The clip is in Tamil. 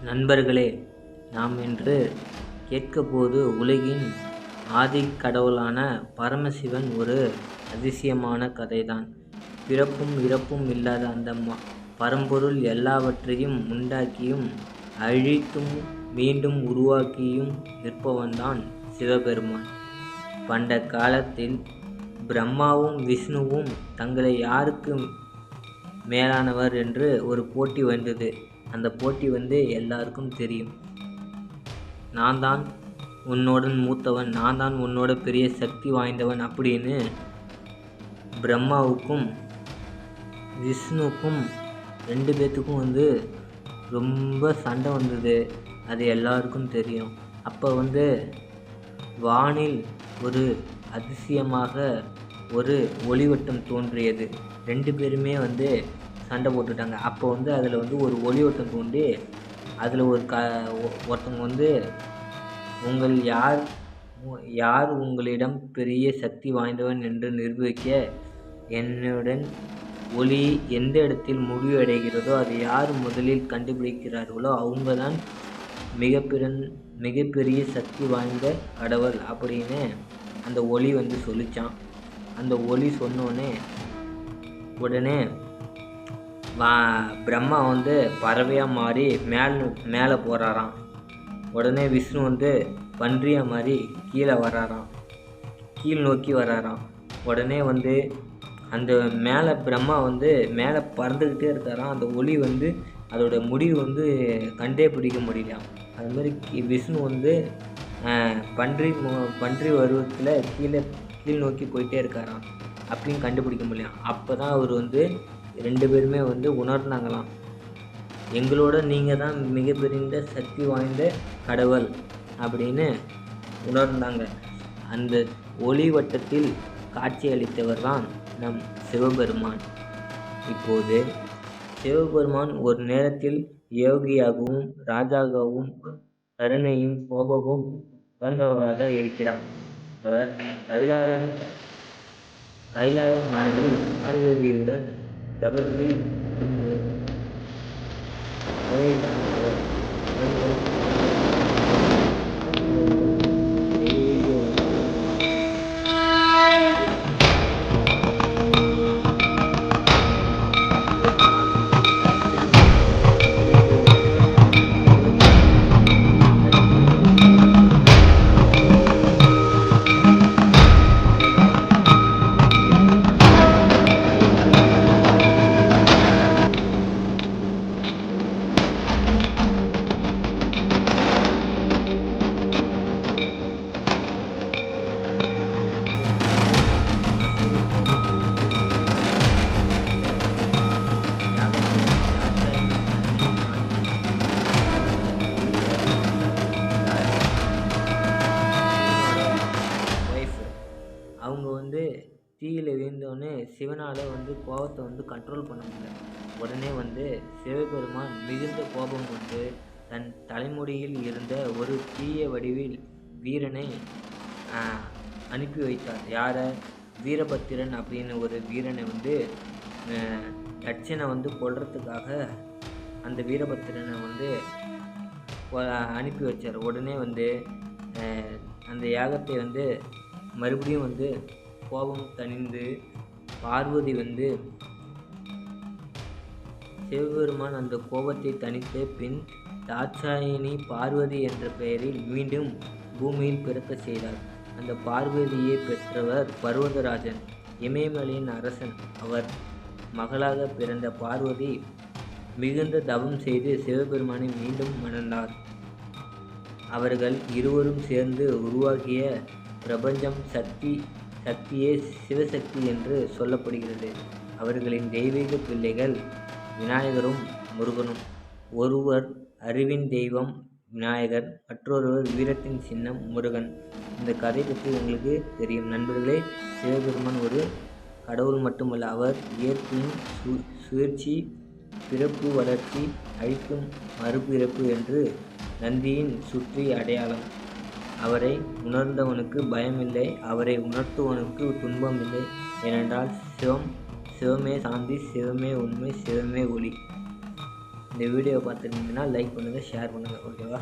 நண்பர்களே நாம் இன்று கேட்கபோது உலகின் ஆதி கடவுளான பரமசிவன் ஒரு அதிசயமான கதைதான். பிறப்பும் இறப்பும் இல்லாத அந்த ம பரம்பொருள் எல்லாவற்றையும் உண்டாக்கியும் அழித்தும் மீண்டும் உருவாக்கியும் நிற்பவன்தான் சிவபெருமான். பண்ட காலத்தில் பிரம்மாவும் விஷ்ணுவும் தங்களை யாருக்கு மேலானவர் என்று ஒரு போட்டி வந்தது. அந்த போட்டி வந்து எல்லாருக்கும் தெரியும். நான் தான் உன்னோடன் மூத்தவன் நான் தான் உன்னோட பெரிய சக்தி வாய்ந்தவன் அப்படின்னு பிரம்மாவுக்கும் விஷ்ணுவுக்கும் ரெண்டு பேர்த்துக்கும் வந்து ரொம்ப சண்டை வந்தது. அது எல்லாருக்கும் தெரியும். அப்போ வந்து வானில் ஒரு அதிசயமாக ஒரு ஒளிவட்டம் தோன்றியது. ரெண்டு பேருமே வந்து சண்டை போட்டுட்டாங்க. அப்போ வந்து அதில் வந்து ஒரு ஒளி ஒளிவட்டம் தோன்றி அதில் ஒரு க ஒருத்தவங்க வந்து உங்கள் யார் யார் உங்களிடம் பெரிய சக்தி வாய்ந்தவன் என்று நிரூபிக்க என்னுடன் ஒளி எந்த இடத்தில் முடிவடைகிறதோ அதை யார் முதலில் கண்டுபிடிக்கிறார்களோ அவங்க தான் மிகப்பெரும் மிகப்பெரிய சக்தி வாய்ந்த கடவுள் அப்படின்னு அந்த ஒளி வந்து சொல்லிச்சான். அந்த ஒளி சொன்னோடனே உடனே வா பிரம்மா வந்து பறவையாக மாறி மேல் மேலே போகிறாராம் உடனே விஷ்ணு வந்து பன்றியாக மாறி கீழே வராராம். கீழ் நோக்கி வராராம். உடனே வந்து அந்த மேலே பிரம்மா வந்து மேலே பறந்துக்கிட்டே இருக்காராம். அந்த ஒளி வந்து அதோட முடிவு வந்து கண்டே பிடிக்க முடியலாம் அது மாதிரி விஷ்ணு வந்து பன்றி பன்றி வருவத்தில் கீழே கீழ் நோக்கி போயிட்டே இருக்காராம். அப்படின்னு கண்டுபிடிக்க முடியலாம் அப்போ தான் அவர் வந்து ரெண்டு பேருமே வந்து உணர்ந்தாங்களாம். எங்களோட நீங்கள் தான் மிகப்பெரிய சக்தி வாய்ந்த கடவுள் அப்படின்னு உணர்ந்தாங்க. அந்த ஒளி வட்டத்தில் காட்சியளித்தவர் தான் நம் சிவபெருமான். இப்போது சிவபெருமான் ஒரு நேரத்தில் யோகியாகவும் ராஜாவாகவும் கருணையும் கோபமும் வந்தவராக இருக்கிறார். அவர் கைலாய கைலாய மலையில் double V. Wait. தீயில் விழுந்தோடனே சிவனால் வந்து கோபத்தை வந்து கண்ட்ரோல் பண்ண முடியல. உடனே வந்து சிவபெருமான் மிகுந்த கோபம் கொண்டு தன் தலைமுடியில் இருந்த ஒரு தீய வடிவில் வீரனை அனுப்பி வைத்தார். யாரை? வீரபத்திரன் அப்படின்னு ஒரு வீரனை வந்து தட்சனை வந்து கொள்றதுக்காக அந்த வீரபத்திரனை வந்து அனுப்பி வச்சார். உடனே வந்து அந்த யாகத்தை வந்து மறுபடியும் வந்து கோபம் தணிந்து பார்வதி வந்து சிவபெருமான் அந்த கோபத்தை தணித்த பின் தாட்சாயினி பார்வதி என்ற பெயரில் மீண்டும் பூமியில் பிறக்க செய்தார். அந்த பார்வதியை பெற்றவர் பர்வதராஜன் இமயமலையின் அரசன். அவர் மகளாக பிறந்த பார்வதி மிகுந்த தவம் செய்து சிவபெருமானை மீண்டும் மணந்தார். அவர்கள் இருவரும் சேர்ந்து உருவாக்கிய பிரபஞ்சம் சக்தி சக்தியே சிவசக்தி என்று சொல்லப்படுகிறது. அவர்களின் தெய்வீக பிள்ளைகள் விநாயகரும் முருகனும். ஒருவர் அறிவின் தெய்வம் விநாயகர் மற்றொருவர் வீரத்தின் சின்னம் முருகன். இந்த கதை பற்றி உங்களுக்கு தெரியும். நண்பர்களே சிவபெருமான் ஒரு கடவுள் மட்டுமல்ல அவர் இயற்கையின் சு சுழற்சி பிறப்பு வளர்ச்சி அழிக்கும் மறுபிறப்பு என்று நந்தியின் சுற்றி அடையாளம். அவரை உணர்ந்தவனுக்கு பயமில்லை அவரை உணர்த்துவனுக்கு துன்பம் இல்லை ஏனென்றால் சிவம் சிவமே சாந்தி சிவமே உண்மை சிவமே ஒளி. இந்த வீடியோ பார்த்துருந்தீங்கன்னா லைக் பண்ணுங்கள் ஷேர் பண்ணுங்கள் ஓகேவா